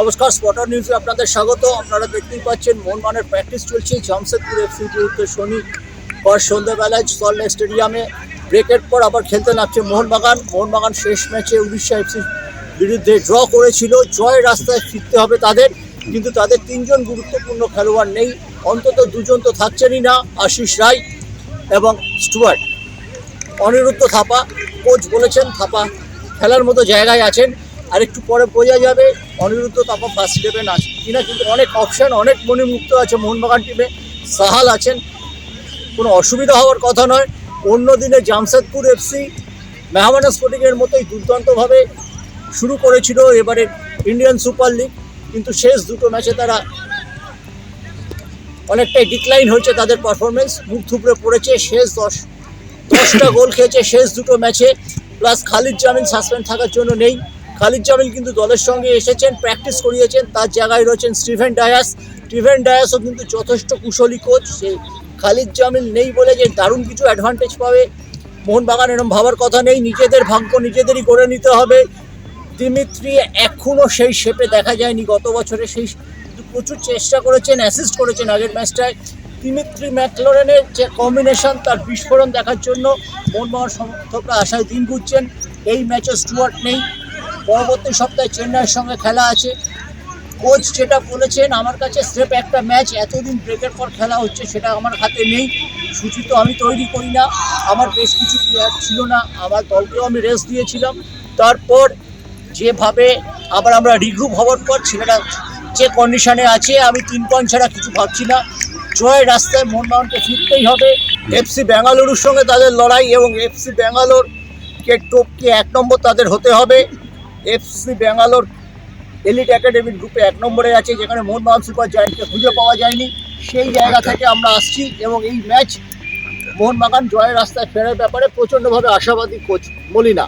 নমস্কার স্পটার নিউজে আপনাদের স্বাগত। আপনারা দেখতেই পাচ্ছেন মোহনবাগানের প্র্যাকটিস চলছে। জামশেদপুর এফসির বিরুদ্ধে শনি পর সন্ধ্যাবেলায় সল্টলেক স্টেডিয়ামে ব্রেকের পর আবার খেলতে নামছে মোহনবাগান। মোহনবাগান শেষ ম্যাচে উড়িষ্যা এফসির বিরুদ্ধে ড্র করেছিল। জয় রাস্তায় ফিরতে হবে তাদের, কিন্তু তাদের তিনজন গুরুত্বপূর্ণ খেলোয়াড় নেই। অন্তত দুজন তো থাকছেনই না, আশিস রায় এবং স্টুয়ার্ট। অনিরুদ্ধ থাপা কোচ বলেছেন, থাপা খেলার মতো জায়গায় আছেন। আর একটু পরে বোঝা যাবে অনিরুদ্ধ থাপা ফার্স্ট ইলেভেন আছে কিনা কিন্তু অনেক অপশান অনেক মণিমুক্ত আছে মোহনবাগান টিমে সাহাল আছেন। কোনো অসুবিধা হওয়ার কথা নয়। অন্য দিনে জামশেদপুর এফসি মেহমানা স্পোর্টিংয়ের মতোই দুর্দান্তভাবে শুরু করেছিল এবারে ইন্ডিয়ান সুপার লিগ কিন্তু শেষ দুটো ম্যাচে তারা অনেকটাই ডিক্লাইন হয়েছে তাদের পারফরমেন্স মুখ থুবড়ে পড়েছে। শেষ দশ, দশটা গোল খেয়েছে শেষ দুটো ম্যাচে প্লাস খালিদ জামিল সাসপেন্ড থাকার জন্য নেই। খালিদ জামিল কিন্তু দলের সঙ্গে এসেছেন প্র্যাকটিস করিয়েছেন, তার জায়গায় রয়েছেন স্টিভেন ডায়াস। স্টিভেন ডায়াসও কিন্তু যথেষ্ট কুশলী কোচ সেই খালিদ জামিল নেই বলে যে দারুণ কিছু অ্যাডভান্টেজ পাবে। মোহনবাগান এরম ভাবার কথা নেই, নিজেদের ভাগ্য নিজেদেরই করে নিতে হবে। দিমিত্রি এখনও সেই শেপে দেখা যায়নি গত বছরে, সেই প্রচুর চেষ্টা করেছেন অ্যাসিস্ট করেছেন আগের ম্যাচটায়। দিমিত্রি ম্যাকলোরেনের যে কম্বিনেশন তার বিস্ফোরণ দেখার জন্য মোহনবাগান সমর্থকরা আশায় দিন ঘুরছেন এই ম্যাচে স্টুয়ার্ট নেই। পরবর্তী সপ্তাহে চেন্নাইয়ের সঙ্গে খেলা আছে। কোচ যেটা বলেছেন, আমার কাছে স্রেফ একটা ম্যাচ, এতদিন ব্রেকের পর খেলা হচ্ছে সেটা আমার হাতে নেই। সূচি তো আমি তৈরি করি না। আমার বেশ কিছু প্লেয়ার ছিল না, আমার দলকেও আমি রেস্ট দিয়েছিলাম। তারপর যেভাবে আবার আমরা রিগ্রুপ হওয়ার পর ছেলেরা যে কন্ডিশনে আছে, আমি তিন পয়েন্ট ছাড়া কিছু ভাবছি না। জয়ের রাস্তায় মোহনবাগানকে ফিরতেই হবে। এফসি বেঙ্গালুরুর সঙ্গে তাদের লড়াই এবং এফসি ব্যাঙ্গালোরকে টোপকে এক নম্বর তাদের হতে হবে। এফসি ব্যাঙ্গালোর এলিট একাডেমির গ্রুপে এক নম্বরে আছে, যেখানে মোহনবাগান সুপার জায়েন্টকে খুঁজে পাওয়া যায়নি। সেই জায়গা থেকে আমরা আসছি এবং এই ম্যাচ মোহনবাগান জয়ের রাস্তায় ফেরার ব্যাপারে প্রচণ্ডভাবে আশাবাদী কোচ মলিনা।